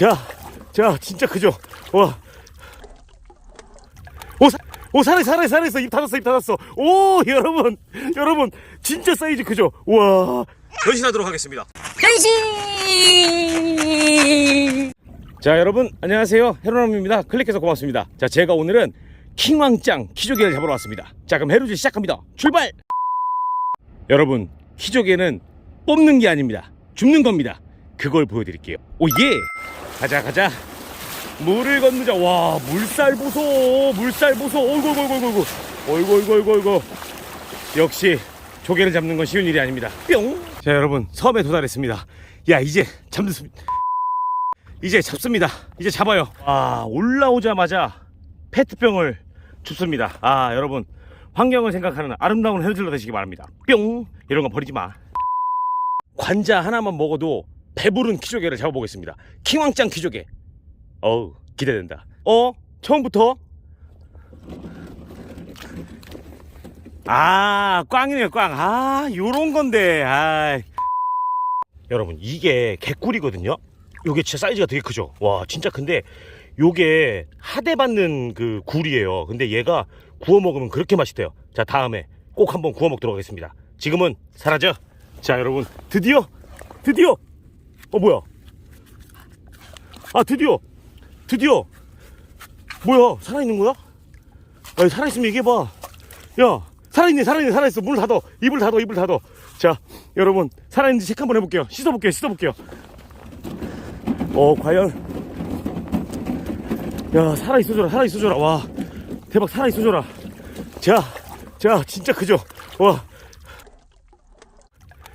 자, 자, 진짜 크죠? 와. 오, 사, 오, 살아, 살아, 살아있어. 입 닫았어, 입 닫았어. 오, 여러분, 여러분, 진짜 사이즈 크죠? 와. 변신하도록 하겠습니다. 변신! 자, 여러분, 안녕하세요. 헤로남입니다. 클릭해서 고맙습니다. 자, 제가 오늘은 킹왕짱 키조개를 잡으러 왔습니다. 자, 그럼 해루질 시작합니다. 출발! 여러분, 키조개는 뽑는 게 아닙니다. 줍는 겁니다. 그걸 보여드릴게요. 오, 예! 가자, 가자. 물을 건너자. 와, 물살 보소. 물살 보소. 어이구, 어이구, 어이구, 어이구. 어이구. 역시 조개를 잡는 건 쉬운 일이 아닙니다. 뿅! 자, 여러분, 섬에 도달했습니다. 야, 이제 잠들습니다. 이제 잡습니다. 이제 잡아요. 아, 올라오자마자 페트병을 줍습니다. 아, 여러분. 환경을 생각하는 아름다운 해질러 되시기 바랍니다. 뿅! 이런 거 버리지 마. 관자 하나만 먹어도 배부른 키조개를 잡아보겠습니다. 킹왕짱 키조개. 어우, 기대된다. 어? 처음부터? 아, 꽝이네요, 꽝. 아, 요런 건데. 아. 여러분, 이게 개꿀이거든요? 요게 진짜 사이즈가 되게 크죠? 와, 진짜 큰데, 요게 하대받는 그 굴이에요. 근데 얘가 구워 먹으면 그렇게 맛있대요. 자, 다음에 꼭 한번 구워 먹도록 하겠습니다. 지금은 사라져. 자, 여러분, 드디어, 드디어, 어, 뭐야? 아, 드디어, 드디어, 뭐야? 살아있는 거야? 야, 살아있으면 얘기해봐. 야, 살아있네, 살아있네, 살아있어. 문을 닫어. 입을 닫어, 입을 닫어. 자, 여러분, 살아있는지 체크 한번 해볼게요. 씻어볼게요, 씻어볼게요. 어, 과연. 야, 살아있어줘라, 살아있어줘라. 와, 대박, 살아있어줘라. 자, 자, 진짜 크죠? 와.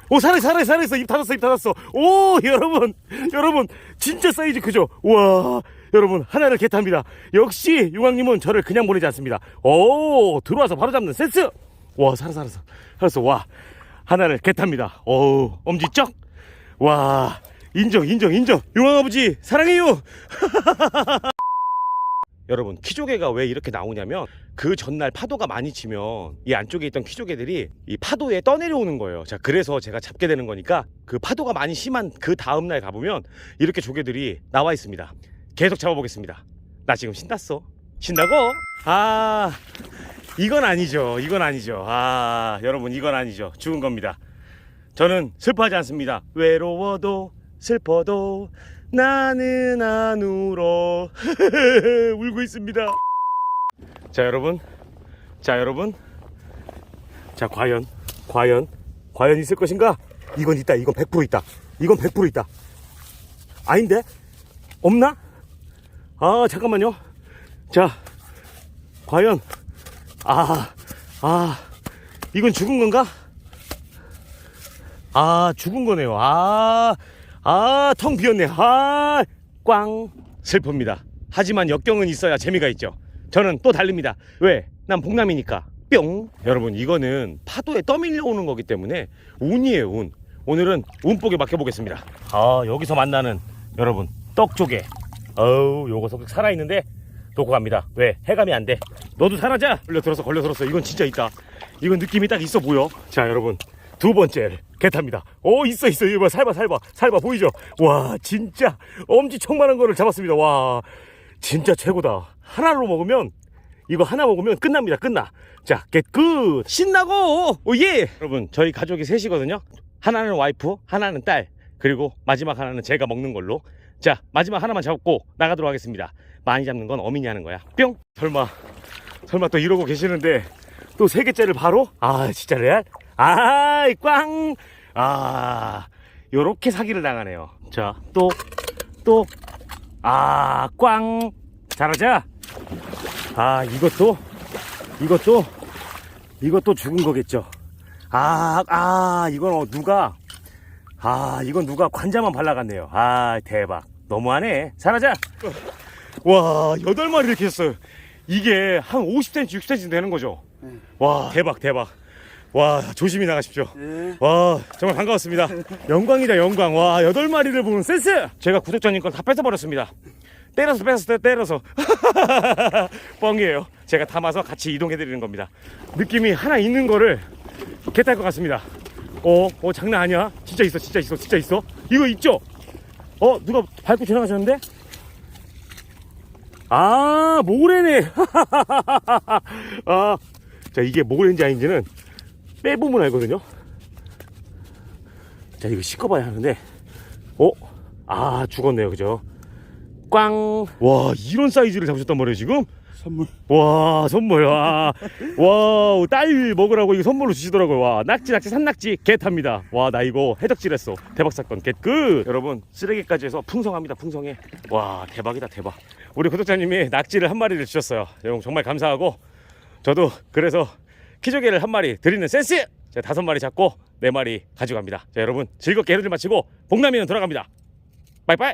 오, 살아, 살아, 살아있어. 입 닫았어, 입 닫았어. 오, 여러분, 여러분, 진짜 사이즈 크죠? 와, 여러분, 하나를 개탑니다. 역시, 유광님은 저를 그냥 보내지 않습니다. 오, 들어와서 바로 잡는 센스! 와, 살아, 살았어. 살았어, 와. 하나를 개탑니다. 오, 엄지 쩍! 와, 인정, 인정, 인정. 용왕 아버지, 사랑해요! 여러분 키조개가 왜 이렇게 나오냐면 그 전날 파도가 많이 치면 이 안쪽에 있던 키조개들이 이 파도에 떠내려오는 거예요. 자 그래서 제가 잡게 되는 거니까 그 파도가 많이 심한 그 다음날 가보면 이렇게 조개들이 나와 있습니다. 계속 잡아보겠습니다. 나 지금 신났어. 신나고? 아 이건 아니죠. 이건 아니죠. 아 여러분 이건 아니죠. 죽은 겁니다. 저는 슬퍼하지 않습니다. 외로워도 슬퍼도 나는 안 울어. 울고 있습니다. 자 여러분. 자 여러분. 자 과연 과연 과연 있을 것인가? 이건 있다 이건 100% 있다. 이건 100% 있다. 아닌데? 없나? 아 잠깐만요. 자 과연. 아 아, 이건 죽은 건가? 아 죽은 거네요. 아 아, 텅 비었네. 아, 꽝. 슬픕니다. 하지만 역경은 있어야 재미가 있죠. 저는 또 달립니다. 왜? 난 복남이니까. 뿅. 여러분, 이거는 파도에 떠밀려 오는 거기 때문에 운이에요, 운. 오늘은 운복에 맡겨보겠습니다. 아, 여기서 만나는 여러분, 떡조개. 어우, 요거 속에 살아있는데 놓고 갑니다. 왜? 해감이 안 돼. 너도 살아자! 걸려들었어, 걸려 들었어. 이건 진짜 있다. 이건 느낌이 딱 있어 보여. 자, 여러분. 두 번째 개탑니다. 오 있어 있어 이거 봐 살봐 살봐 살봐 보이죠? 와 진짜 엄지척만한 거를 잡았습니다. 와 진짜 최고다. 하나로 먹으면 이거 하나 먹으면 끝납니다. 끝나. 자 겟굿 신나고 오 예 여러분 저희 가족이 셋이거든요. 하나는 와이프 하나는 딸 그리고 마지막 하나는 제가 먹는 걸로 자 마지막 하나만 잡고 나가도록 하겠습니다. 많이 잡는 건 어민이 하는 거야. 뿅 설마 설마 또 이러고 계시는데 또 세 개째를 바로 아 진짜 레알 아이 꽝! 아 요렇게 사기를 당하네요. 자 또 또. 아 꽝! 잘하자. 아 이것도 이것도 이것도 죽은 거겠죠. 아, 아 이건 어, 누가 아 이건 누가 관자만 발라갔네요. 아 대박. 너무하네. 잘하자. 와 여덟 마리 이렇게 했어요 이게 한 50cm 60cm 되는 거죠? 와 대박 대박 와 조심히 나가십시오. 와 정말 반가웠습니다. 영광이다 영광. 와 여덟 마리를 보는 센스. 제가 구독자님 건다 뺏어버렸습니다. 때려서 뺏었어요 때려서. 뻥이에요. 제가 담아서 같이 이동해드리는 겁니다. 느낌이 하나 있는 거를 개탈 것 같습니다. 어, 어 장난 아니야. 진짜 있어 진짜 있어 진짜 있어. 이거 있죠? 어 누가 밟고 지나가셨는데? 아 모래네. 아, 자 이게 모래인지 아닌지는 빼보면 알거든요. 자 이거 씻어봐야 하는데, 어? 아 죽었네요, 그죠? 꽝. 와 이런 사이즈를 잡으셨단 말이에요 지금? 선물. 와 선물 와, 와, 딸 먹으라고 이거 선물로 주시더라고요. 와, 낙지, 낙지, 산낙지, 개탑니다. 와, 나 이거 해적질했어. 대박 사건, 개끝. 여러분, 쓰레기까지 해서 풍성합니다, 풍성해. 와, 대박이다, 대박. 우리 구독자님이 낙지를 한 마리를 주셨어요. 여러분 정말 감사하고, 저도 그래서 키조개를 한 마리 드리는 센스. 제가 다섯 마리 잡고 네 마리 가져갑니다. 자, 여러분 즐겁게 해를 마치고 복남이는 돌아갑니다. 빠이빠이.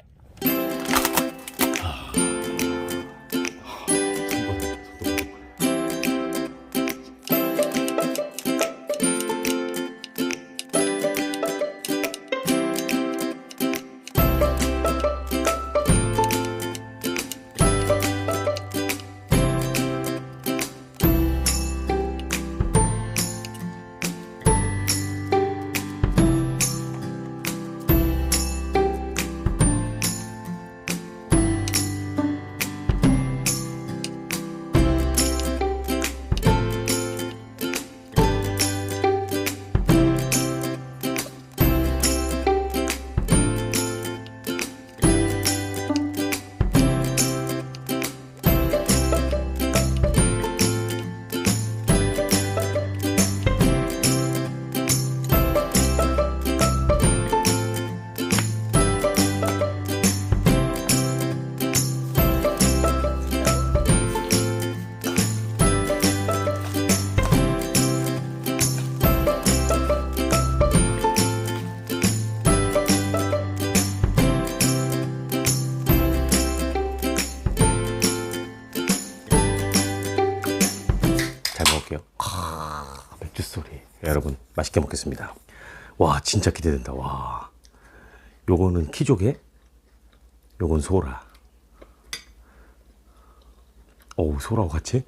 맛있게 먹겠습니다. 와 진짜 기대된다. 와 요거는 키조개, 요건 소라. 어우 소라와 같이.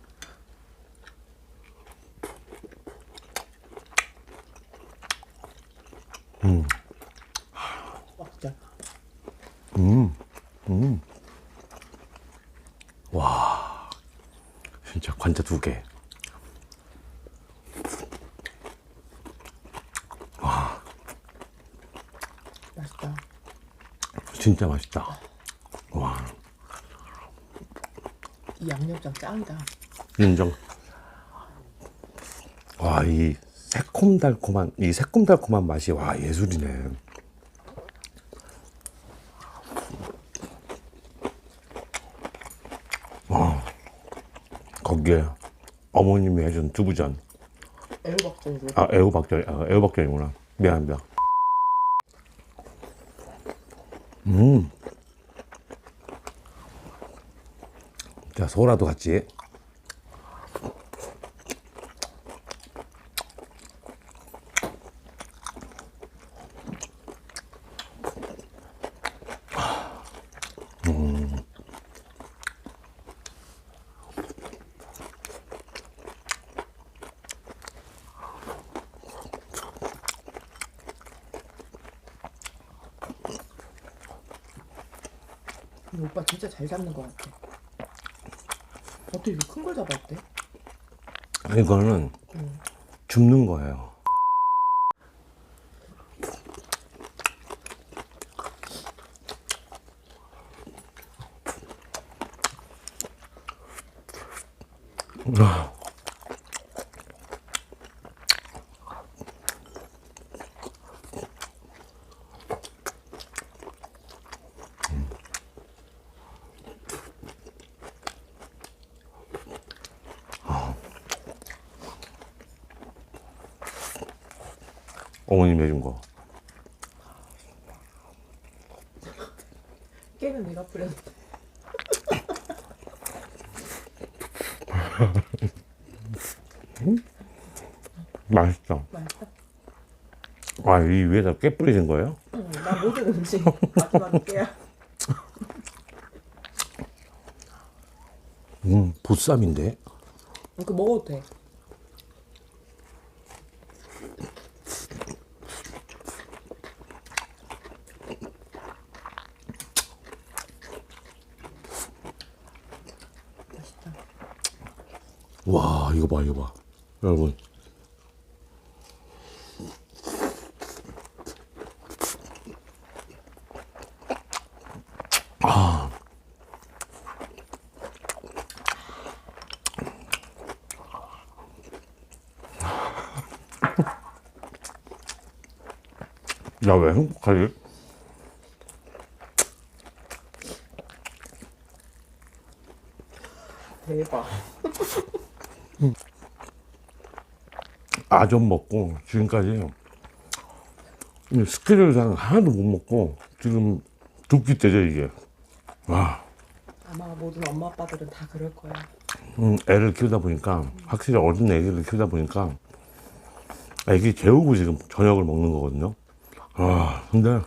꽉짜. 진짜 관자 두 개. 맛있다. 진짜 맛있다. 와 이 양념장 짱이다. 인정. 와 이 새콤달콤한 이 새콤달콤한 맛이 와 예술이네. 와 거기에 어머님이 해준 두부전. 애호박전으로. 아 애호박전 아, 애호박전이구나. 미안합니다. 음. 자 소라도 같이. 근데 오빠 진짜 잘 잡는 것 같아. 어떻게 이렇게 큰 걸 잡았대? 이거는 줍는 거예요. 어머님 해준 거. 깨는 내가 뿌렸는데. 맛있어. 맛있다. 아, 이 위에다 깨 뿌리신 거예요? 응, 나 모든 음식 마지막에 깨야. 음, 보쌈인데? 이거 먹어도 돼. 와, 이거 봐, 이거 봐. 여러분. 야, 왜 행복하지? 대박. 아점 먹고 지금까지 이 스케줄상 하나도 못 먹고 지금 두끼 때죠 이게. 와. 아마 모든 엄마 아빠들은 다 그럴 거야. 음, 애를 키우다 보니까 확실히 어린 애기를 키우다 보니까 애기 재우고 지금 저녁을 먹는 거거든요. 아 근데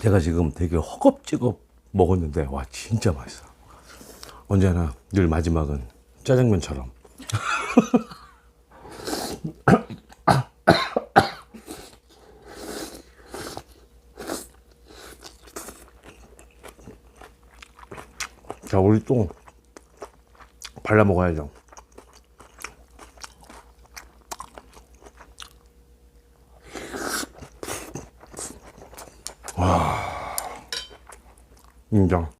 제가 지금 되게 허겁지겁 먹었는데 와 진짜 맛있어. 언제나 늘 마지막은 짜장면처럼. 자 우리 또 발라 먹어야죠. 와. 인정